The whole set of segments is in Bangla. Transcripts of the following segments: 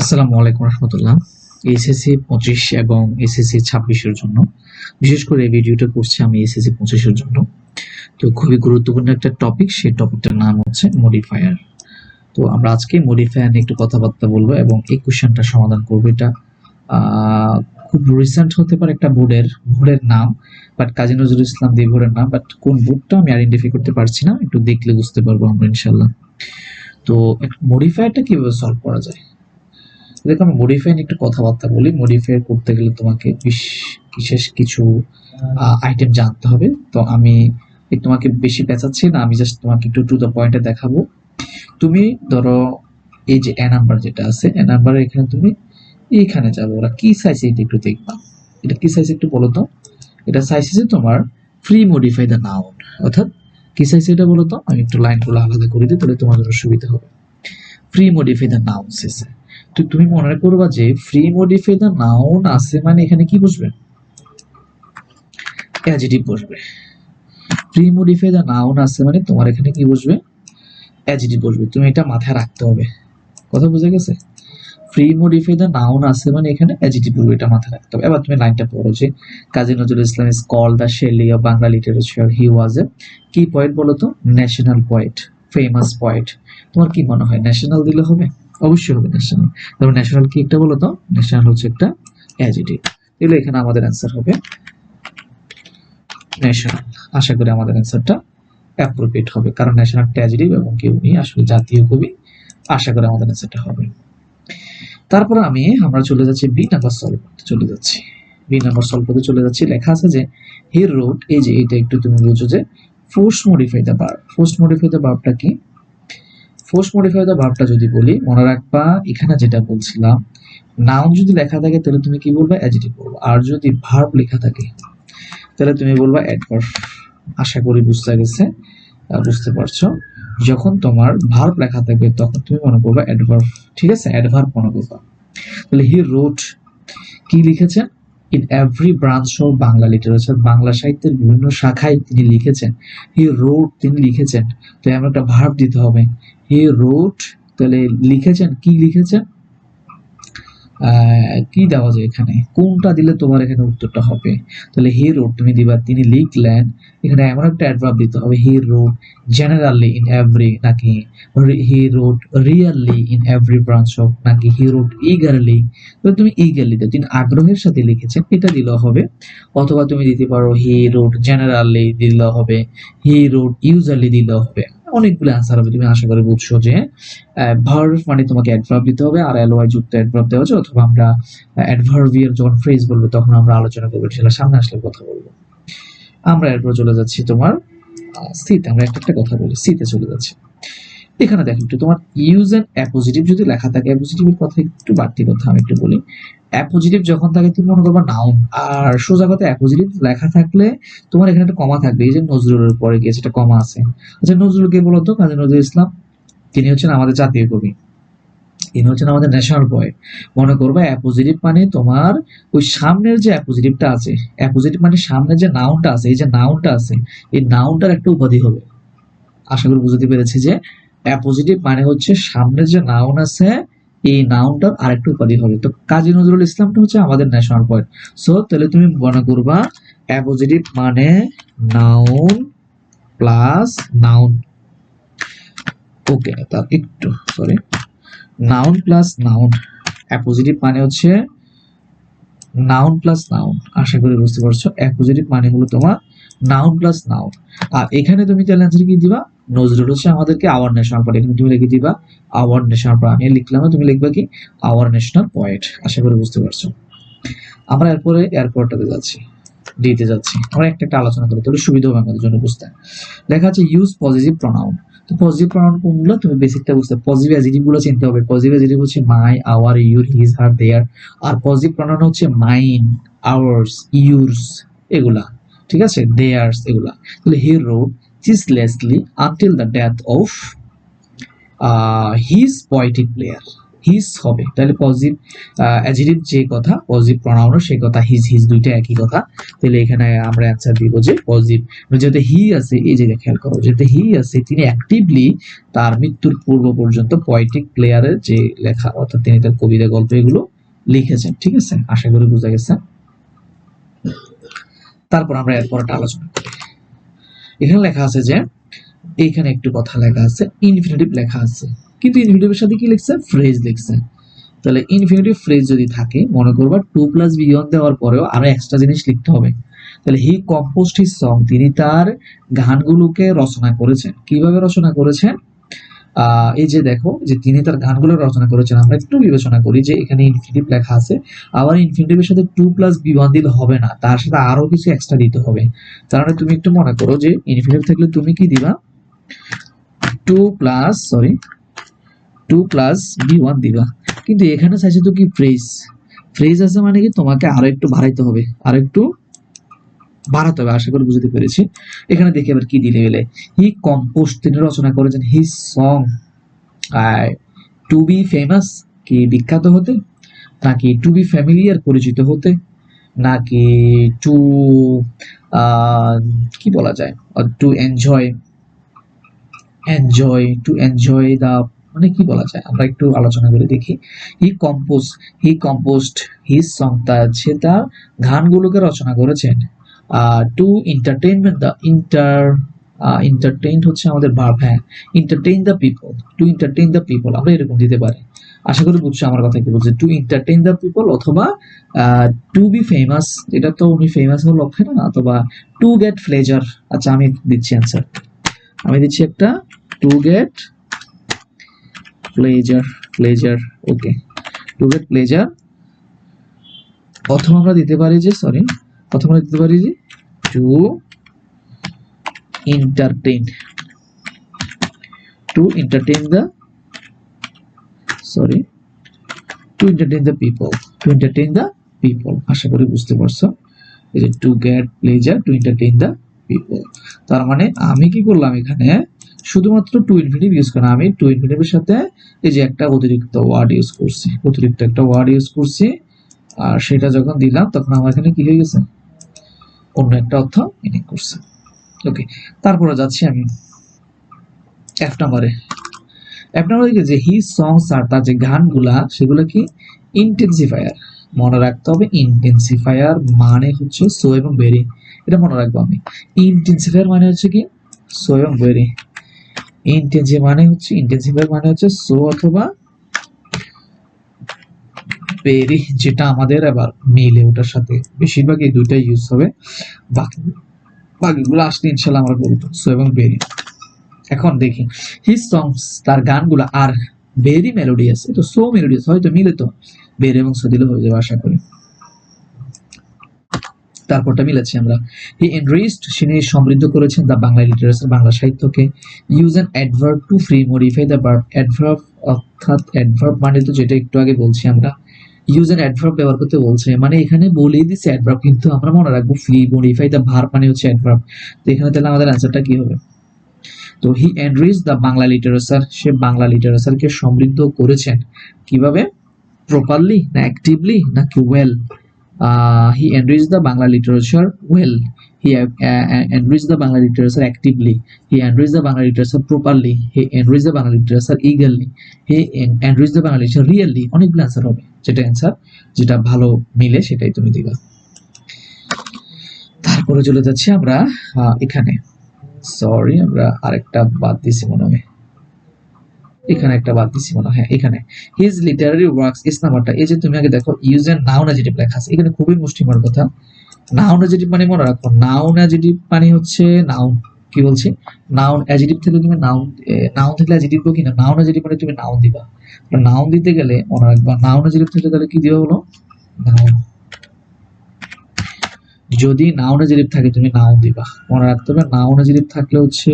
আসসালামু আলাইকুম রহমতুল্লাহ। এসএসসি পঁচিশ এবং এসএসসি ছাব্বিশের জন্য। বিশেষ করে এই ভিডিওটা করছি আমি এসএসসি পঁচিশের জন্য। তো খুবই গুরুত্বপূর্ণ একটা টপিক সেই টপিকটার নাম হচ্ছে মডিফায়ার তো আমরা আজকে মডিফায়ার নিয়ে একটু কথাবার্তা বলব এবং এই কোশ্চেনটা সমাধান করব। এটা খুব রিসেন্ট হতে পারে একটা বোর্ডের বোর্ডের নাম বাট কাজী নজরুল ইসলাম দিয়ে বোর্ডের নাম বাট কোন বোর্ডটা আমি আইডেন্টিফাই করতে পারছি না, একটু দেখলে বুঝতে পারব আমরা ইনশাল্লাহ তো মডিফায়ারটা কীভাবে সলভ করা যায়? দেখো আমি মডিফাই নিয়ে একটু কথাবার্তা বলি মডিফাই করতে গেলে তোমাকে বিশ- বিশেষ কিছু আইটেম জানতে হবে। তো আমি তোমাকে বেশি পেঁচাচ্ছি না, আমি জাস্ট তোমাকে একটু টু দ্য পয়েন্টে দেখাবো। তুমি ধরো এই যে এ নাম্বার যেটা আছে এ নাম্বার এখানে তুমি এইখানে যাব। ওরা কি সাইজ এটা একটু দেখবা। এটা কি সাইজ একটু বলো তো। এটা সাইজ আছে তোমার ফ্রি মডিফাই দ্য নাউন অর্থাৎ কি সাইজ এটা বলো তো? আমি একটু লাইনগুলো আলাদা করে দিই, তাহলে তোমার জন্য সুবিধা হবে ফ্রি মডিফাই দ্য নাউন এসে তো তুমি মনে করবা যে ফ্রি মডিফাই দ্য নাউন আছে মানে এখানে কি বসবে? অ্যাডজেটিভ বসবে। ফ্রি মডিফাই দ্য নাউন আছে মানে তোমার এখানে কি বসবে? অ্যাডজেটিভ বসবে। তুমি এটা মাথায় রাখতে হবে। কথা বুঝে গেছে? ফ্রি মডিফাই দ্য নাউন আছে মানে এখানে অ্যাডজেটিভ বলবে এটা মাথায় রাখতে হবে। এবার তুমি লাইনটা পড়ো যে, Kazi Nazrul Islam is call the Shelley of Bangla literature he was a কি পয়েন্ট বলো তো? ন্যাশনাল পয়েন্ট ফেমাস পয়েন্ট তোমার কি মনে হয়? ন্যাশনাল দিলে হবে? অবশ্যই হবে ন্যাশনাল তবে ন্যাশনাল কি একটা বলো তো ন্যাশনাল হচ্ছে একটা অ্যাজিটিভ এগুলো এখানে আমাদের অ্যান্সার হবে। ন্যাশনাল আশা করি আমাদের অ্যান্সারটা অ্যাপ্রোপ্রিয়েট হবে। কারণ ন্যাশনাল অ্যাজিটিভ এবং কি উনি আসলে জাতীয় কবি। আশা করি আমাদের অ্যান্সারটা হবে। তারপর আমি, আমরা চলে যাচ্ছি বি নাম্বার সলভ করতে চলে যাচ্ছি। বি নাম্বার সলভ করতে চলে যাচ্ছি। লেখা আছে যে হি রোড এই যে এটা একটু তুমি বুঝো যে force modify the verb force modify the ভার্বটা কি? ফোর্স মডিফাই দ্য ভার্বটা যদি বলি, মনে রাখবা, এখানে যেটা বলছিলাম নাউন যদি লেখা থাকে, তাহলে তুমি কি বলবে? অ্যাডজেটিভ বলব। আর যদি ভার্ব লেখা থাকে, তাহলে তুমি বলবা অ্যাডভার্ব আশা করি বুঝতে গেছে বুঝতে পারছ। যখন তোমার ভার্ব লেখা থাকবে, তখন তুমি মনে করবে অ্যাডভার্ব ঠিক আছে? অ্যাডভার্ব মনে করবা। তাহলে হি রোড কি লিখেছেন? In every branch of Bangla literature Bangla সাহিত্যের বিভিন্ন শাখায় তিনি লিখেছেন। হি রোড তিনি লিখেছেন। তো এমন একটা ভার্ব দিতে হবে। হি রোড তাহলে লিখেছেন? কি লিখেছেন? কি দেওয়া যায় এখানে? কোনটা দিলে তোমার এখানে উত্তরটা হবে? তাহলে হি রোড তুমি দিবা, তিনি লিখলেন, এখানে এমন একটা অ্যাডভার্ব দিতে হবে he wrote generally in every নাকি he wrote really in every branch of নাকি হি রোড ইগারলি তো তুমি ইগারলি দাও, তিনি আগ্রহের সাথে লিখেছেন, এটা দিলেও হবে, অথবা তুমি দিতে পারো হি রোড জেনারেলি দিলেও হবে হি রোড ইউজারলি দিলেও হবে। অনেকগুলো আনসার হবে। তুমি আশা করি বুঝছ যে ভার্ভ মানে তোমাকে অ্যাডভার্ব দিতে হবে, আর এলওয়াই যুক্ত অ্যাডভার্ব দেওয়া আছে, অথবা আমরা অ্যাডভার্বিয়ার যখন ফ্রেজ বলব, তখন আমরা আলোচনা করব, সেটা সামনে আসলে কথা বলব। আমরা এরপর চলে যাচ্ছি তোমার সিতে আমরা একটা একটা কথা বলি সিতে চলে যাচ্ছি। এখানে দেখো একটু, তোমার ইউজ এন্ড অ্যাপোজিটিভ যদি লেখা থাকে অ্যাপোজিটিভের কথা একটু বাড়তি কথা আমি একটু বলি। অ্যাপোজিটিভ যখন থাকে, তুমি মনে করবা নাউন আর সোজা কথা অ্যাপোজিটিভ লেখা থাকলে তোমার এখানে একটা কমা থাকবে, এই যে নজরুলের পরে গিয়েছে একটা কমা আছে। আচ্ছা নজরুল কে বলতো? কাজী নজরুল ইসলাম। তিনি হচ্ছেন আমাদের জাতীয় কবি। তিনি হচ্ছেন আমাদের ন্যাশনাল পয়েন্ট মনে করবে অ্যাপোজিটিভ মানে তোমার ওই সামনের যে অ্যাপোজিটিভটা আছে অ্যাপোজিটিভ মানে সামনের যে নাউনটা আছে, এই যে নাউনটা আছে, এই নাউনটার একটা উপাধি হবে। আশা করি বুঝতে পেরেছি যে অ্যাপোজিটিভ মানে হচ্ছে সামনের যে নাউন আছে এই নাউনটার আরেকটু উপাধি হবে তো কাজী নজরুল ইসলামটা হচ্ছে আমাদের ন্যাশনাল পয়েন্ট সো তাহলে তুমি মনে করবা অ্যাপোজিটিভ মানে নাউন প্লাস নাউন ওকে তার একটু sorry noun plus noun appositive মানে হচ্ছে নাউন প্লাস নাউন আশা করি বুঝতে পারছ। অ্যাপোজিটিভ মানে হলো তোমার নাউন প্লাস নাউন আর এখানে তুমি তাহলে কি দিবা? নজরুল হচ্ছে আমাদেরকে আওয়ার ন্যাশনাল পয়েন্ট এখানে তুমি লিখে দিবা আওয়ার ন্যাশনাল পয়েন্ট আমি লিখলাম তুমি লিখবা কি? আওয়ার ন্যাশনাল পয়েন্ট আশা করি বুঝতে পারছ। আমরা এরপরে এয়ারপোর্টটাতে যাচ্ছি। ডিতে যাচ্ছি। আমরা একটা একটা আলোচনা করি তাহলে সুবিধা হবে আমাদের জন্য বুঝতে। লেখা আছে ইউজ পজিটিভ প্রনাউন তো পজিটিভ প্রনাউন কোনগুলো? তুমি বেসিকটা বুঝতে পজিটিভ অ্যাজিটিভগুলো চিনতে হবে। পজিটিভ অ্যাজিটিভ হচ্ছে my our your his her their R possessive pronoun হচ্ছে মাইন আওয়ার্স ইউরস এগুলা। ঠিক আছে? দেয়ার্স এগুলা। তাহলে he wrote ceaselessly until the death of his poetic player his হবে। তাহলে পজিটিভ অ্যাজিটিভ যে কথা পজিটিভ প্রনাউনও সেই কথা হিজ হিজ দুইটা একই কথা। তাহলে এখানে আমরা অ্যান্সার দিব যে পজিটিভ যেহেতু হি আছে, এই জায়গায় খেয়াল করো, যেহেতু হি আছে, তিনি অ্যাক্টিভলি তার মৃত্যুর পূর্ব পর্যন্ত পয়েটিক প্লেয়ারের যে লেখা, অর্থাৎ তিনি তার কবিতা, গল্প এগুলো লিখেছেন। ঠিক আছে? আশা করি বোঝা গেছে। তারপর আমরা এরপরটা আলোচনা করি। এখানে লেখা আছে যে এখানে একটু কথা লেখা আছে ইনফিনিটিভ লেখা আছে। কিন্তু ইনফিনিটিভের সাথে কি লিখছে? ফ্রেজ লিখছে। তাহলে ইনফিনিটিভ ফ্রেজ যদি থাকে, মনে করবা টু প্লাস বিয়ন দেওয়ার পরেও আরও এক্সট্রা জিনিস লিখতে হবে। তাহলে হি কম্পোস্ট হিজ সং তিনি তার গানগুলোকে রচনা করেছেন। কীভাবে রচনা করেছেন? এই যে দেখো যে তিনি তার গানগুলো রচনা করেছেন, আমরা একটু বিবেচনা করি যে এখানে ইনফিনিটিভ লেখা আছে, আবার ইনফিনিটিভের সাথে টু প্লাস বি ওয়ান দিলে হবে না, তার সাথে আরও কিছু এক্সট্রা দিতে হবে। তার মানে তুমি একটু মনে করো যে ইনফিনিটিভ থাকলে তুমি কি দিবা? To plus sorry to plus V one দিবা। কিন্তু এখানে চাইছে তো কি ফ্রেজ ফ্রেজ আছে মানে কি তোমাকে আরও একটু বাড়াইতে হবে আর একটু বাড়াতে হবে, আশা করি বুঝতে পেরেছি। এখানে দেখি আবার কি দিলে গেলে। হি কম্পোস্ট, তিনি রচনা করেছেন he song. To be famous কি বিখ্যাত হতে? নাকি টু বি ফ্যামিলিয়ার পরিচিত হতে? নাকি টু কি বলা যায়? To enjoy enjoy, to enjoy the মানে কি বলা যায়? আমরা একটু আলোচনা করে দেখি। He compose he composed his song তার সে তার গানগুলোকে রচনা করেছেন। To entertainment the inter entertain হচ্ছে আমাদের ভার্ব হ্যাঁ entertain the people to entertain the people আমরা এরকম দিতে পারি। আশা করি বুঝছ আমার কথা কি বলছে টু এন্টারটেইন দ্য পিপল অথবা টু বি ফেমাস এটা তো উনি ফেমাস হওয়ার লক্ষ্যে না, অথবা টু গেট ফ্লেজার আচ্ছা আমি দিচ্ছি অ্যান্সার আমি দিচ্ছি একটা to get pleasure pleasure okay to get pleasure অথবা আমরা দিতে পারি যে সরি আমরা দিতে পারি যে to entertain to entertain the, sorry, to entertain the people, to entertain the people আশা করি বুঝতে পারছ। এই যে to get pleasure to entertain the people তার মানে আমি কি করলাম এখানে? শুধুমাত্র টু ইনফিনিটিভ ইউজ করা আমি টু ইনফিনিটিভের সাথে এই যে একটা অতিরিক্ত ওয়ার্ড ইউজ করছি। অতিরিক্ত একটা ওয়ার্ড ইউজ করছি। আর সেটা যখন দিলাম, তখন আমার এখানে কি হয়ে গেছে? অন্য একটা অর্থ মিনিং করছে। ওকে তারপরে যাচ্ছি আমি এফ নাম্বারে নাম্বারে দেখি যে হি সংস আর তার যে গানগুলা, সেগুলো কি? ইন্টেন্সিফায়ার মনে রাখতে হবে ইন্টেন্সিফায়ার মানে হচ্ছে সো এবং বেরি এটা মনে রাখব আমি। ইন্টেন্সিফায়ার মানে হচ্ছে কি? সো এবং বেরি ইন্টেন্সি মানে হচ্ছে ইন্টেন্সিফায়ার মানে হচ্ছে সো অথবা বেরি যেটা আমাদের আবার মিলে ওটার সাথে বেশিরভাগ এই দুইটা ইউজ হবে। বাকি বাকিগুলো আসলে ইনশাল্লাহ আমরা বলব। সো এবং বেরি এখন দেখি হিজ সংস তার গানগুলো আর বেরি ভেরি মেলোডিয়াস তো সো মেলোডিয়াস হয়তো মিলে তো। বের এবং সো দিলে হয়ে যাবে, আশা করি। তারপরটা মিলেছি আমরা। হি এনরিচড তিনি সমৃদ্ধ করেছেন দ্য বাংলা লিটারেচার বাংলা সাহিত্যকে। Use an adverb to free modify the verb adverb অর্থাৎ অ্যাডভার্ব মানে তো যেটা একটু আগে বলছি আমরা। ইউজ অ্যান অ্যাডভার্ব ব্যবহার করতে বলছে। মানে এখানে বলে দিচ্ছে অ্যাডভার্ব কিন্তু আমরা মনে রাখব ফ্রি মডিফাই দ্য ভার্ব মানে হচ্ছে অ্যাডভার্ব তো এখানে তাহলে আমাদের অ্যান্সারটা কি হবে? তো he enrich the Bangla literature সে বাংলা লিটারেচারকে সমৃদ্ধ করেছেন। কীভাবে? প্রপারলি না অ্যাক্টিভলি নাকি well he enrich the Bangla literature well he enrich the Bangla literature actively he enrich the Bangla literature properly he enrich the Bangla literature eagerly he enrich the Bangla literature really অনেকগুলো অ্যান্সার হবে। যেটা অ্যান্সার যেটা ভালো মিলে সেটাই তুমি দিবা। তারপরে চলে যাচ্ছি আমরা এখানে। সরি আমরা আরেকটা বাদ দিছি মনে হয়। এখানে একটা বাদ দিছি মনে হয় হ্যাঁ এখানে। হিজ লিটারারি ওয়ার্কস ইস নাম্বারটা এই যে তুমি আগে দেখো ইউজ এন্ড নাউন অ্যাডজেটিভ লেখা আছে, এখানে খুবই মুষ্টিমার কথা। নাউন অ্যাডজেটিভ মানে মনে রাখো নাউন অ্যাডজেটিভ মানে হচ্ছে নাউন কি নাউন অ্যাডজেটিভ থেকে তুমি নাউন নাউন থেকে অ্যাডজেটিভ কি না নাউন অ্যাডজেটিভ মানে তুমি নাউন দিবা। নাউন দিতে গেলে মনে রাখবা নাউন অ্যাডজেটিভ থেকে তাহলে কি দিবা নাউন যদি নাউন অ্যাডজেটিভ থাকে, তুমি নাউন দিবা। মনে রাখতে হবে নাউন অ্যাডজেটিভ থাকলে হচ্ছে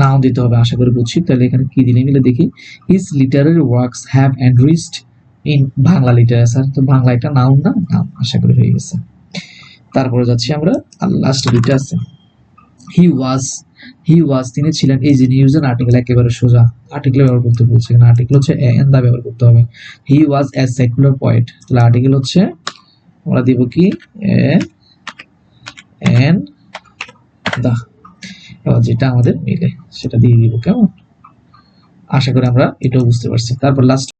নাউন দিতে হবে, আশা করি বুঝছি। তাহলে এখানে কি দিলে, মিলে দেখি। His literary works have enriched in Bangla literature তো বাংলা একটা নাউন না? নাম আশা করি হয়ে গেছে। তারপরে যাচ্ছি আমরা, আর লাস্ট দুইটা আছে। হি ওয়াজ হি ওয়াজ তিনি ছিলেন এই যে নিউজ এন্ড আর্টিকেল একেবারে সোজা আর্টিকেল ব্যবহার করতে বলছে। এখানে আর্টিকেল হচ্ছে এন দা ব্যবহার করতে হবে। He was a secular point তাহলে আর্টিকেল হচ্ছে, আমরা দিব কি? এন দা এবার যেটা আমাদের মিলে, সেটা দিয়ে দিব কেমন? আশা করি আমরা এটাও বুঝতে পারছি। তারপর লাস্ট